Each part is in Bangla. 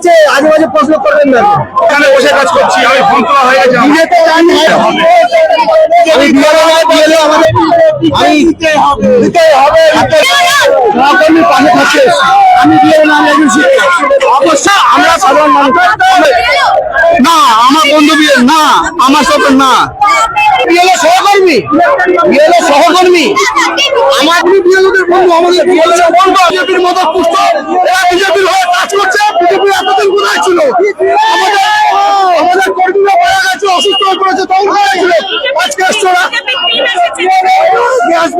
আছে আজে বাজে প্রশ্ন করবেন না। এখানে বসে কাজ করছি আমি ফোন তোলা হয়ে গেছে। বিয়েতে আমি বিয়েলো আমাদের আমি দিতেই হবে সহকর্মী পাশে থাকছে। আমি বিয়েলো না শিক্ষক অবশ্য আমরা সাধারণ মানুষ। না আমার বন্ধু বিয়ে না আমার সাথে না। বিয়েলো সহকর্মী। বিয়েলো সহকর্মী। আমার বিয়েলোদের বন্ধু আমাদের বিয়েলো বন্ধু। বিজেপির মতো পুষ্ট এরা বিজেপির হয়ে কাজ করছে বিজেপি এতদিন কোথায় ছিল আমাদের আমাদের কর্মীরা মারা গেছে অসুস্থ হয়ে পড়েছে তখন কোথায় ছিল আজকে এসছো না গ্যাস নাই মারা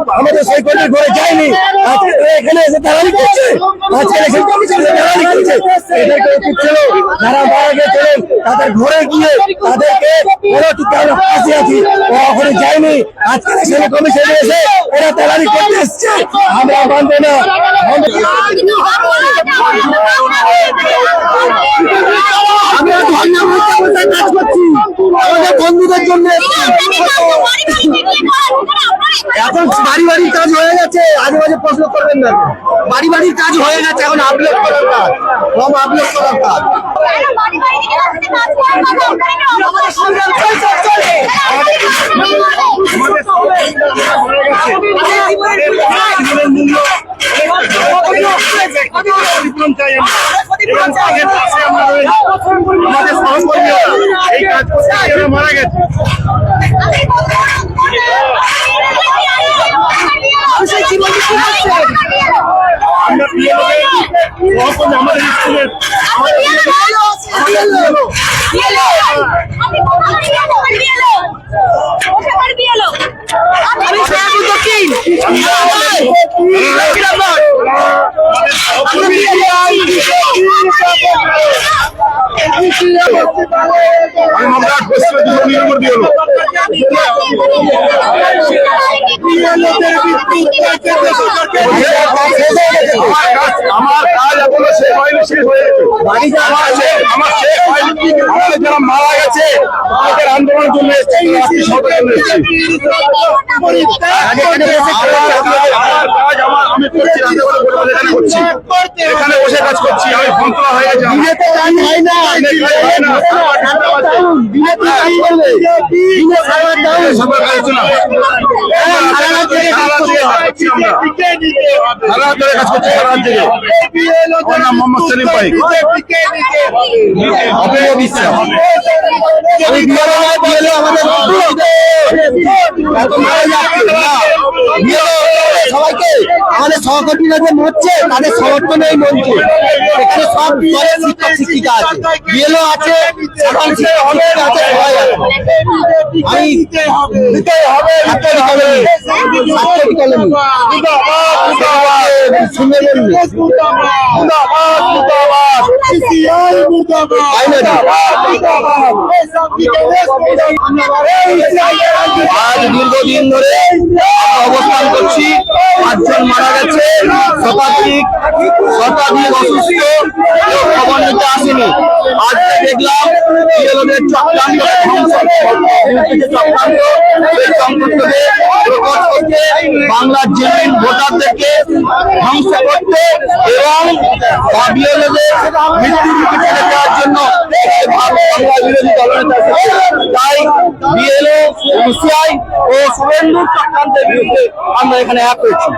আমাদের কর্মীর ঘরে যায়নি। এখানে এসে দাঁড়ানি করছে। আজকে দাঁড়ানি করছে। এদেরকে উচিত ছিল যারা মারা গেছিলেন তাদের ঘরে গিয়ে তাদেরকে আছি? যায়নি। এসে আমরা বন্ধুদের জন্য এখন বাড়ি বাড়ির কাজ হয়ে গেছে, আজে বাজে প্রশ্ন করবেন না বাড়ি বাড়ির কাজ হয়ে গেছে, এখন আপলোড করার কাজ সব আপলোড করার কাজ। এবং তাদের পাশে আমরা আমাদের সহকর্মীরা এই কাজ করতে গিয়ে মারা গেছে। আমরা সহকর্মী আমাদের স্কুলের আমি শ্যামপুর দক্ষিণ আমি মামলা আমার কাজ এখনও শেষ হয়নি শেষ হয়ে গেছে আমার শেষ- আমার শেষ হয়নি আমাদের যারা মারা গেছে তাদের আন্দোলনের জন্য এসেছি জন্য আমি করছি রাতে বলে বলে বলে এখানে করছি এখানে বসে কাজ করছি আমি ফোন তোলা হয়ে গেছে হয় না আমাদের। সবাইকে আমাদের সহকর্মীরা যে মরছে তাদের সমর্থনে এই মঞ্চে এখানে সব শিক্ষক শিক্ষিকা আছে বিয়েলো আছে আছে, সবাই আজ দীর্ঘদিন ধরে অবস্থান করছি। পাঁচজন মারা গেছে। শতাধিক শতাধিক অসুস্থ। আসেনি। আজকে দেখলাম বিএলওদের চক্রান্ত এই প্রকাশ করতে বাংলার ধ্বংস করতে এবং জন্য তাই ও আমরা এখানে এক হয়েছি।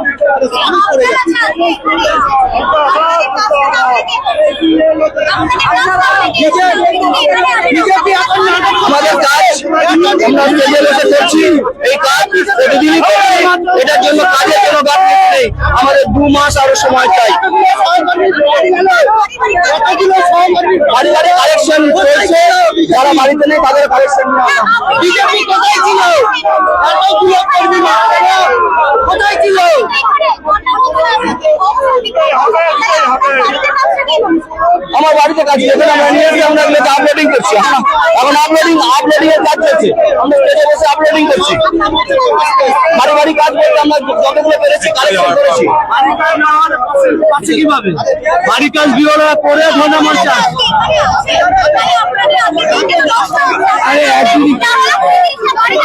আমরা স্টেজে করছি এই কাজ প্রতিদিনই করছি এটার জন্য কাজের কোনো গাফিলতি নেই। আমাদের দু মাস আরও সময় চাই। কালেকশন চলছে। যারা বাড়িতে নেই তাদের কালেকশন বিজেপি কোথায় ছিল? এতগুলো কর্মী কোথায় ছিল? আমার বাড়িতে কাজ যেখানে আমরা নিয়ে এসে আমরা এগুলোকে আপলোডিং করছি। এখন- আপলোডিং আপলোডিং এর কাজ চলছে। আমরা স্টেজে বসে আপলোডিং করছি। বাড়ি বাড়ি কাজ করতে আমরা যতগুলো পেরেছি কালেকশন করেছি।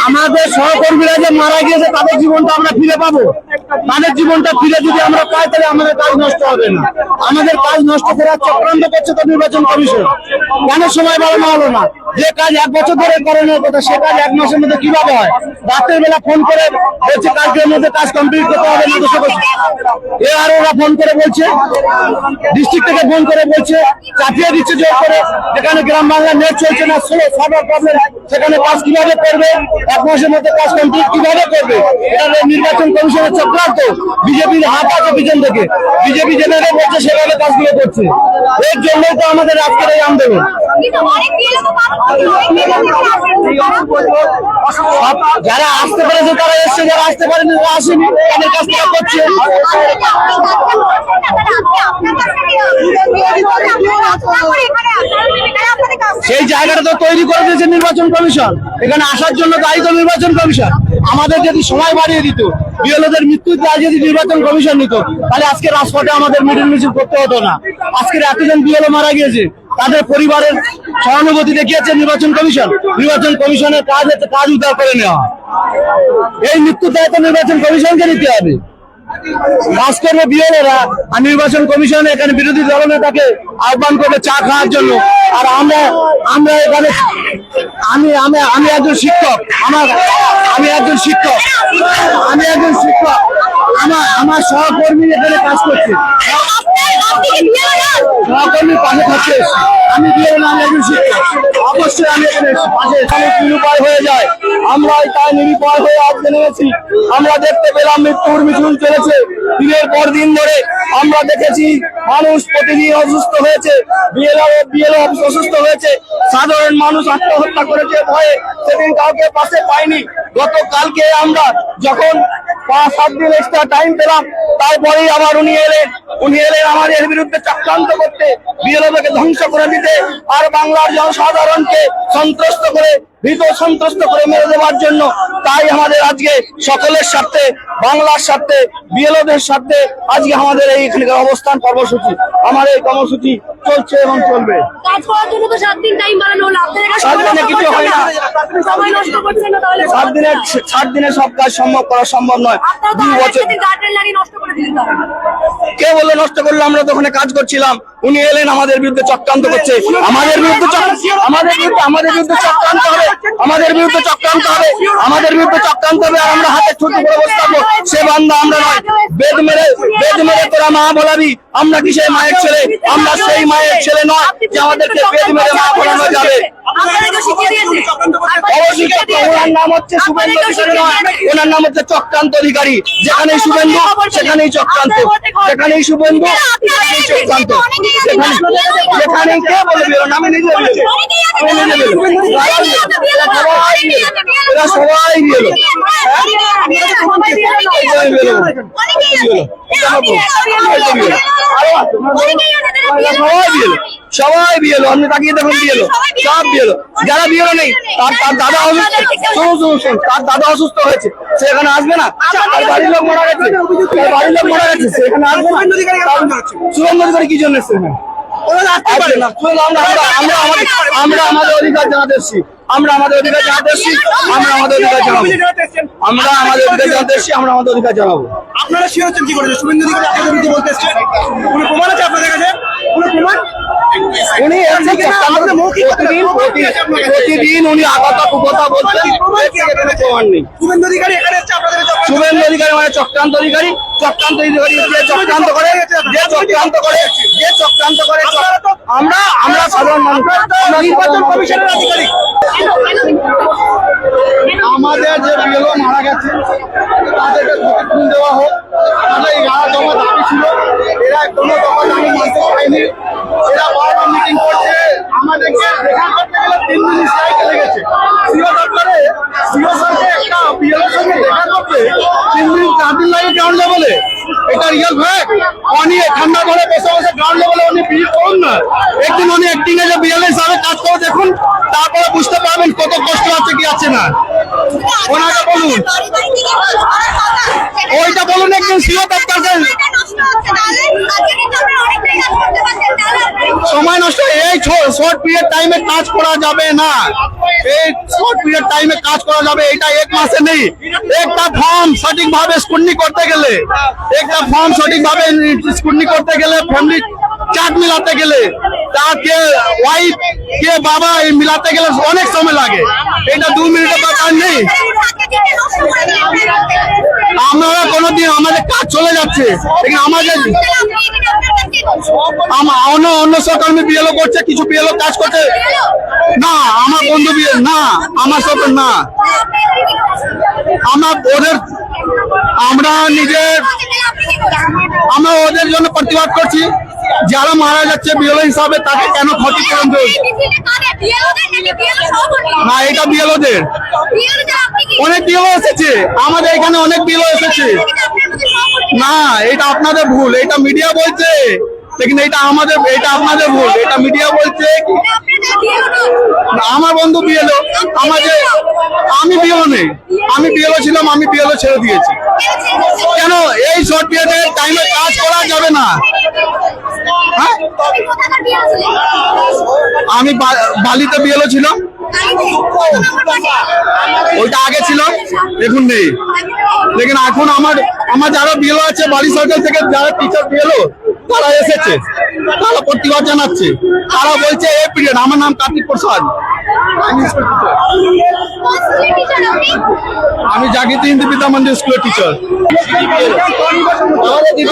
আমাদের সহকর্মীরা যে মারা গিয়েছে, তাদের জীবনটা আমরা ফিরে পাবো। তাদের জীবনটা ফিরে যদি আমরা পাই, তাহলে আমাদের কাজ নষ্ট হবে না। আমাদের কাজ নষ্ট করার চক্রান্ত করছে তো নির্বাচন কমিশন। কেন সময় বাড়ানো হলো না? যে কাজ এক বছর ধরে করানোর কথা, সে কাজ এক মাসের মধ্যে কীভাবে হয়? রাতের বেলা ফোন করে বলছে, কালকের মধ্যে কাজ কমপ্লিট করতে হবে এ আর ওরা ফোন করে বলছে ডিস্ট্রিক্ট থেকে ফোন করে বলছে, চাপিয়ে দিচ্ছে জোর করে, যেখানে গ্রাম বাংলা নেট চলছে না সার্ভার প্রবলেম সেখানে কাজ কীভাবে করবে? এক মাসের মধ্যে কাজ কমপ্লিট কীভাবে করবে? এটা নির্বাচন কমিশনের চক্রান্ত। বিজেপির হাত আছে পিছন থেকে। বিজেপি যেভাবে বলছে, সেভাবে কাজগুলো করছে। এর জন্যই তো আমাদের আজকের এই আন্দোলন। যারা আসতে পেরেছে তারা এসছে যারা আসতে পারেনি তারা আসেনি তাদের কাজ তারা করছে সেই জায়গাটা তো তৈরি করে দিয়েছে নির্বাচন কমিশন। এখানে আসার জন্য দায়ী তো নির্বাচন কমিশন। আমাদের যদি সময় বাড়িয়ে দিত বিএলওদের মৃত্যুর দায় যদি নির্বাচন কমিশন নিত তাহলে আজকে রাজপথে আমাদের মিডিল মিছিল করতে হতো না। আজকের এতজন বিএলও মারা গিয়েছে তাদের পরিবারের সহানুভূতি দেখিয়েছে নির্বাচন কমিশন। নির্বাচন কমিশনের কাজ হচ্ছে কাজ উদ্ধার করে নেওয়া। এই মৃত্যুর দায় তো নির্বাচন কমিশনকে নিতে হবে। কাজ করবে বিএলএরা, আর নির্বাচন কমিশন এখানে বিরোধী দলনেতাকে আহ্বান করবে চা খাওয়ার জন্য। আর আমরা আমরা এখানে, আমি আমি আমি একজন শিক্ষক, আমার, আমি একজন শিক্ষক, আমি একজন শিক্ষক, আমার আমার সহকর্মী এখানে কাজ করছে। সহকর্মী পাশে থাকতে আমি দিয়ে না আমি একজন শিক্ষক অবশ্যই আমি এখানে। পাশে নিরুপায় হয়ে যায় আমরা তাই নিরুপায় হয়ে আজকে নেমেছি। আমরা দেখতে পেলাম মৃত্যুর মিছিল চলেছে। দিনের পর দিন ধরে আমরা দেখেছি মানুষ প্রতিদিন অসুস্থ হয়েছে। বিএলও বিএলও অসুস্থ হয়েছে। সাধারণ মানুষ আত্মহত্যা করেছে ভয়ে। সেদিন কাউকে পাশে পাইনি। গতকালকে আমরা যখন পাঁচ, সাত দিন এক্সট্রা টাইম পেলাম, তারপরেই আবার উনি এলেন। উনি এলেন আমাদের বিরুদ্ধে চক্রান্ত করতে বিএলওকে ধ্বংস করে দিতে আর বাংলার জনসাধারণকে সন্ত্রস্ত করে ভীত সন্ত্রস্ত করে মেরে দেওয়ার জন্য। তাই আমাদের আজকে সকলের বাংলার বিএলওদের আজকে আমাদের এই এখানকার অবস্থান কর্মসূচি আমার এই কর্মসূচি চলছে এবং চলবে। সাত দিন টাইম বাড়ানো হলো। আপনাদের কাছে সাত সময় দিনে কিছু হয় না। না। সময় নষ্ট করছেন না তাহলে। সাত দিনে সাত দিনে সব কাজ সম্ভব করা সম্ভব নয়। দু বছর দিন গার্ডেন লাগিয়ে নষ্ট করে দিলেন তাহলে। কে বলল নষ্ট করল আমরা তো ওখানে কাজ করছিলাম উনি এলেন আমাদের বিরুদ্ধে চক্রান্ত করছে। আমাদের বিরুদ্ধে আমাদের বিরুদ্ধে আমাদের বিরুদ্ধে চক্রান্ত হবে। আমাদের বিরুদ্ধে চক্রান্ত হবে। আমাদের বিরুদ্ধে চক্রান্ত হবে আর আমরা হাতে ছুটি করে বসে থাকব। সে বান্ধা আমরা নয়। বেদ মেরে বেদ মেরে তোরা মা বলাবি। আমরা কি সেই মায়ের ছেলে? আমরা সেই মায়ের ছেলে নয় যে আমাদেরকে বেদ মেরে মা বলানো যাবে। ওনার নাম হচ্ছে শুভেন্দু অধিকারী নয়। ওনার নাম হচ্ছে চক্রান্ত অধিকারী। যেখানেই শুভেন্দু সেখানেই চক্রান্ত। যেখানেই শুভেন্দু সেখানেই চক্রান্ত। সেখানে সেখানেই কে বলবে ওর নামে নিজে বলবে আমি নিজে বলব এরা সবাই এরা সবাই বিয়েলো সবাই বিয়েলো সবাই বিয়েলো আপনি তাকিয়ে দেখুন বিয়েলো সব বিয়েলো যারা বিয়েলো নেই তার তার দাদা অসুস্থ। শুনুন শুনুন শুনুন। তার দাদা অসুস্থ হয়েছে সে এখানে আসবে না? তার বাড়ির লোক মারা গেছে। তার বাড়ির লোক মারা গেছে সে এখানে আসবে না। সুরেন্দ্র অধিকারী কি জন্য এসছে এখানে? আসবে না। আমরা আমরা আমরা আমাদের অধিকার জানাতে এসেছি। আমরা আমাদের অধিকার জানাতে এসেছি আমরা আমাদের অধিকার জানাব। আমরা আমাদের অধিকার জানাতে এসেছি আমরা আমাদের অধিকার জানাব। আপনারা শিওর হচ্ছেন কি করে? যে শুভেন্দু অধিকারী আপনাদের বিরুদ্ধে বলতে এসছেন কোনো প্রমাণ আছে আপনাদের কাছে? কোনো প্রমাণ? উনি প্রতিদিন প্রতি- প্রতিদিন উনি আগাতা কুকথা বলছেন। এর প্রমাণ নেই। শুভেন্দু অধিকারী এখানে এসছে আপনাদের শুভেন্দু অধিকারী মানে চক্রান্ত অধিকারী। চক্রান্ত যে চক্রান্ত করে যে চক্রান্ত করে যে চক্রান্ত করে আমরা আমরা সাধারণ মানুষ। নির্বাচন কমিশনের আধিকারিক। আমাদের যে বিএলও মারা গেছে তাদেরকে ক্ষতিপূরণ দেওয়া হোক। তাদের এগারো জমা দাবি ছিল। এরা কোনো দফা দাবি মানতে পারেনি। এরা বারবার মিটিং করছে। আমাদেরকে দেখা করতে গেলে তিন দিন স্ট্রাইকে লেগেছে। সিও দপ্তরে, সিও সঙ্গে একটা পিএলের সঙ্গে দেখা করতে তিন দিন চার দিন লাগে গ্রাউন্ড লেভেলে এটা রিয়েল ফ্যাক্ট উনি ঠান্ডা করে বসে বসে গ্রাউন্ড লেভেলে উনি বিয়ে করুন না। একদিন উনি অ্যাক্টিং এ যে বিএল হিসাবে কাজ করে দেখুন, তারপরে বুঝতে পারবেন কত কষ্ট আছে কি আছে না। ওনাকে বলুন। ওইটা বলুন একদিন সিও সময় নষ্ট এই শর্ট পিরিয়ড টাইমে কাজ করা যাবে না। এই শর্ট পিরিয়ড টাইমে কাজ করা যাবে, এটা এক মাসে নেই। একটা ফর্ম সঠিক ভাবে স্কুটনি করতে গেলে একটা ফর্ম সঠিক ভাবে স্কুটনি করতে গেলে ফ্যামিলি চার্ট মিলাতে গেলে তার কে ওয়াইফ কে বাবা মিলাতে গেলে অনেক সময় লাগে। এটা দু মিনিটের ব্যাপার নেই। আমরা কোনোদিন আমাদের কাজ চলে যাচ্ছে। আমাদের অন্য অন্য সহকর্মী বিএলও করছে, কিছু বিএলও কাজ করছে। না, আমার বন্ধু বিয়ে না, আমার সাথে না। আমরা ওদের আমরা নিজের আমরা ওদের জন্য প্রতিবাদ করছি। যারা মারা যাচ্ছে বিএলও হিসাবে তাকে কেন ক্ষতিপূরণ দেবে না এটা বিএলওদের। অনেক বিএলও এসেছে। আমাদের এখানে অনেক বিএলও এসেছে। না এটা আপনাদের ভুল। এটা মিডিয়া বলছে। লেকিন এটা আমাদের এটা আপনাদের ভুল। এটা মিডিয়া বলছে আমার বন্ধু বিয়েলো আমাদের আমি বিয়েলো নেই। আমি বিয়েলো ছিলাম আমি বিয়েলো ছেড়ে দিয়েছি। কেন এই শর্ট পিরিয়ডে টাইমে কাজ করা হ্যাঁ? আমি বালিতে বিয়েলো ছিলাম। ওইটা আগে ছিল। এখন নেই লেকিন এখন আমার আমার যারা বিয়েলো আছে বাড়ি সার্কেল থেকে যারা টিচার বিয়েলো, তারা এসেছে। তারা প্রতিবাদ জানাচ্ছে। তারা বলছে এই পিরিয়ড, আমার নাম কার্তিক প্রসাদ। আমি জাগৃতি হিন্দি বিদ্যা মন্দির স্কুলের টিচার আমাদের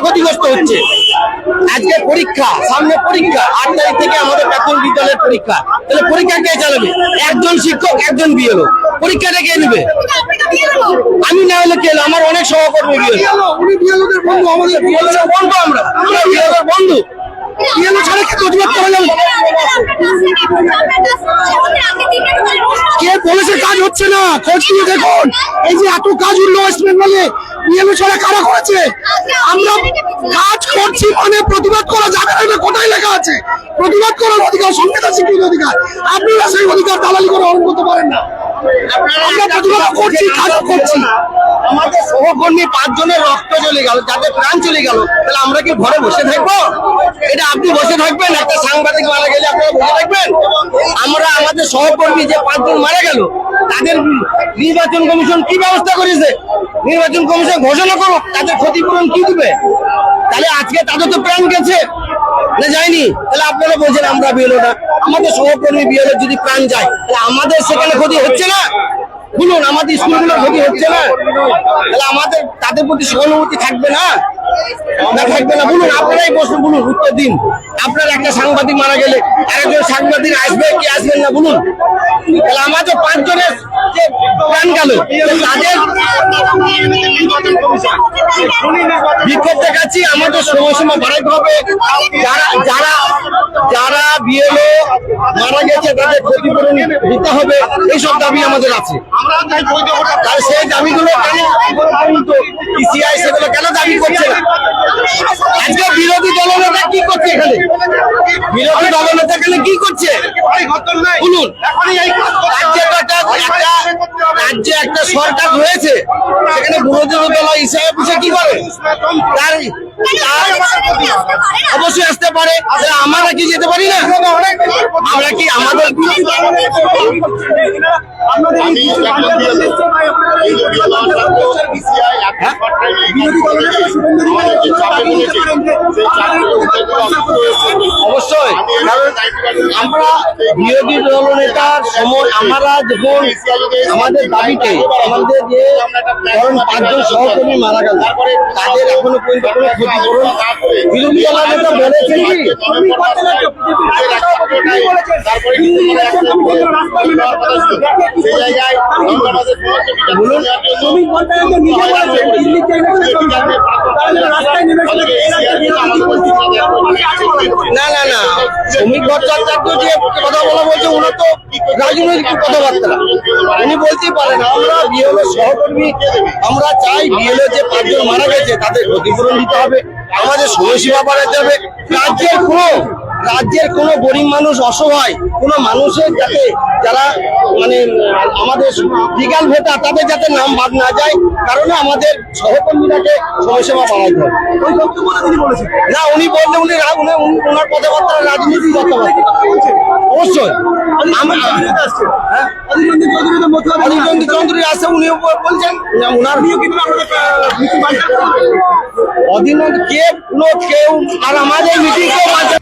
ক্ষতিগ্রস্ত। হচ্ছে। আজকে পরীক্ষা, সামনে পরীক্ষা। আট তারিখ থেকে আমাদের প্রাথমিক বিদ্যালয়ের পরীক্ষা। তাহলে পরীক্ষা কে চালাবে? একজন শিক্ষক, একজন বিএলও। পরীক্ষাটা কে নেবে? আমি না হলে কে আমার অনেক সহকর্মী বিএলও। উনি বিয়েলোদের বন্ধু বন্ধু আমরা। আমরা বন্ধু। বিয়েলো ছাড়া কি প্রতিবাদ করা যাবে কে বলেছে কাজ হচ্ছে না? খোঁজ নিয়ে দেখুন। এই যে এত কাজ উঠল ওয়েস্ট বেঙ্গলে বিএলও ছাড়া কারা করেছে? আমরা কাজ করছি মানে প্রতিবাদ করা যাবে না কোথায় লেখা আছে? প্রতিবাদ করার অধিকার সংবিধান স্বীকৃত অধিকার। আপনারা সেই অধিকার দালালি করে হরণ করতে পারেন না। আমরা প্রতিবাদ করছি কাজ করছি। আমাদের সহকর্মী রক্ত চলে গেল, যাদের প্রাণ চলে গেল, তাহলে আমরা কি ঘরে বসে থাকব? এটা আপনি বসে থাকবেন, একটা সাংবাদিক মারা গেলে আপনারা বসে থাকবেন। আমরা আমাদের সহকর্মী যে পাঁচজন মারা গেল, তাদের নির্বাচন কমিশন কি ব্যবস্থা করেছে? নির্বাচন কমিশন ঘোষণা করুক, তাদের ক্ষতিপূরণ কি দিবে? তাহলে আজকে তাদের তো প্রাণ গেছে। না, যায়নি। তাহলে আপনারা বলছেন আমরা না। আমাদের সহকর্মী বিয়েলো যদি প্রাণ যায়, তাহলে আমাদের সেখানে ক্ষতি হচ্ছে না? বলুন, আমাদের স্কুলগুলোর ক্ষতি হচ্ছে না? তাহলে আমাদের, তাদের প্রতি সহানুভূতি থাকবে না? না থাকবে না? বলুন, আপনারাই বসুন, বলুন, উত্তর দিন। আপনার একটা সাংবাদিক মারা গেলে, আরেকজন সাংবাদিক আসবে কি আসবেন না, বলুন। তাহলে আমাদের পাঁচজনের যে প্রাণ গেল তাদের বিক্ষোভ দেখাচ্ছি আমাদের সময়সীমা বাড়াইতে হবে। যারা যারা যারা বিএলও মারা গেছে তাদের ক্ষতিপূরণ দিতে হবে। এইসব দাবি আমাদের আছে। সেই দাবিগুলো কেন সেগুলো কেন দাবি করছে না? আজকে বিরোধী দলনেতা কি করছে এখানে? বিরোধী দলনেতা এখানে কি করছে? বলুন। রাজ্যে তো একটা একটা রাজ্যে একটা সরকার রয়েছে সেখানে বিরোধী দল হিসাবে বসে কি করে? তার অবশ্যই আসতে পারে আমরা কি যেতে পারি না? আমরা কি আমাদের আমি এখন অবশ্যই। কারণ আমরা বিরোধী দলনেতার সময় আমরা যখন আমাদের দাবিতে আমাদের যে ধরুন পাঁচজন সহকর্মী মারা গেল তাদের এখনও পর্যন্ত কোনো ক্ষতিপূরণ। বিরোধী দলনেতা বলেছে কি? তারপরে না না না। শ্রমিক ভট্টাচার্য যে কথা বলা বলছে ওনার তো রাজনৈতিক কথাবার্তা। উনি বলতেই পারেন আমরা বিএলও সহকর্মী আমরা চাই বিএলও যে পাঁচজন মারা গেছে তাদের ক্ষতিপূরণ দিতে হবে আমাদের সময়সীমা বাড়াতে হবে। রাজ্যের কোনো রাজ্যের কোনো গরিব মানুষ অসহায় কোনো মানুষের যাতে যারা মানে আমাদের লিগাল ভোটার তাদের যাতে নাম বাদ না যায় কারণে আমাদের সহকর্মীরাকে সময়সীমা তিনি বলেছেন? না উনি বললে উনি ওনার কথাবার্তা রাজনীতি কথাবার্তা অবশ্যই। হ্যাঁ? চৌধুরী আছে উনি বলছেন ওনার অধীন কে কেউ আর আমাদের মিটিং কেউ